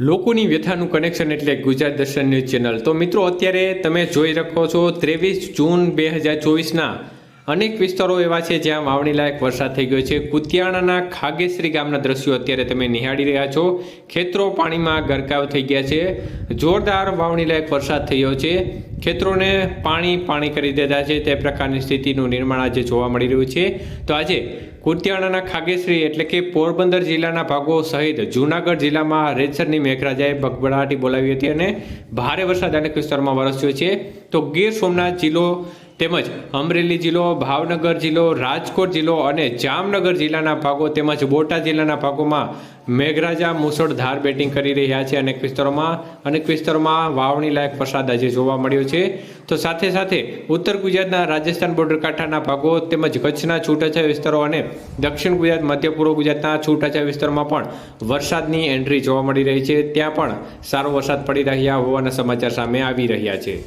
લોકોની વ્યથાનું કનેક્શન એટલે ગુજરાત દર્શન ન્યૂઝ ચેનલ તો મિત્રો, અત્યારે તમે જોઈ શકો છો ત્રેવીસ જૂન બે હજાર ચોવીસના અનેક વિસ્તારો એવા છે જ્યાં વાવણી લાયક વરસાદ થઈ ગયો છે. કુતિયાણાના ખાગેશ્રી ગામના દ્રશ્યો અત્યારે તમે નિહાળી રહ્યા છો. ખેતરો પાણીમાં ગરકાવ થઈ ગયા છે. જોરદાર વાવણી લાયક વરસાદ થયો છે. ખેતરોને પાણી પાણી કરી દીધા છે. તે પ્રકારની સ્થિતિનું નિર્માણ આજે જોવા મળી રહ્યું છે. તો આજે કુતિયાણાના ખાગેશ્રી એટલે કે પોરબંદર જિલ્લાના ભાગો સહિત જૂનાગઢ જિલ્લામાં રેતસરની મેઘરાજાએ ભગભડાટી બોલાવી હતી અને ભારે વરસાદ અનેક વિસ્તારમાં વરસ્યો છે. તો ગીર સોમનાથ જિલ્લો તેમજ અમરેલી જિલ્લો, ભાવનગર જિલ્લો, રાજકોટ જિલ્લો અને જામનગર જિલ્લાના ભાગો તેમજ બોટાદ જિલ્લાના ભાગોમાં મેઘરાજા મુસળધાર બેટિંગ કરી રહ્યા છે. અનેક વિસ્તારોમાં અનેક વિસ્તારોમાં વાવણી લાયક વરસાદ આજે જોવા મળ્યો છે. તો સાથે સાથે ઉત્તર ગુજરાતના રાજસ્થાન બોર્ડર કાંઠાના ભાગો તેમજ કચ્છના છૂટાછવાયા વિસ્તારો અને દક્ષિણ ગુજરાત, મધ્ય પૂર્વ ગુજરાતના છૂટાછવાયા વિસ્તારોમાં પણ વરસાદની એન્ટ્રી જોવા મળી રહી છે. ત્યાં પણ સારો વરસાદ પડી રહ્યા હોવાના સમાચાર સામે આવી રહ્યા છે.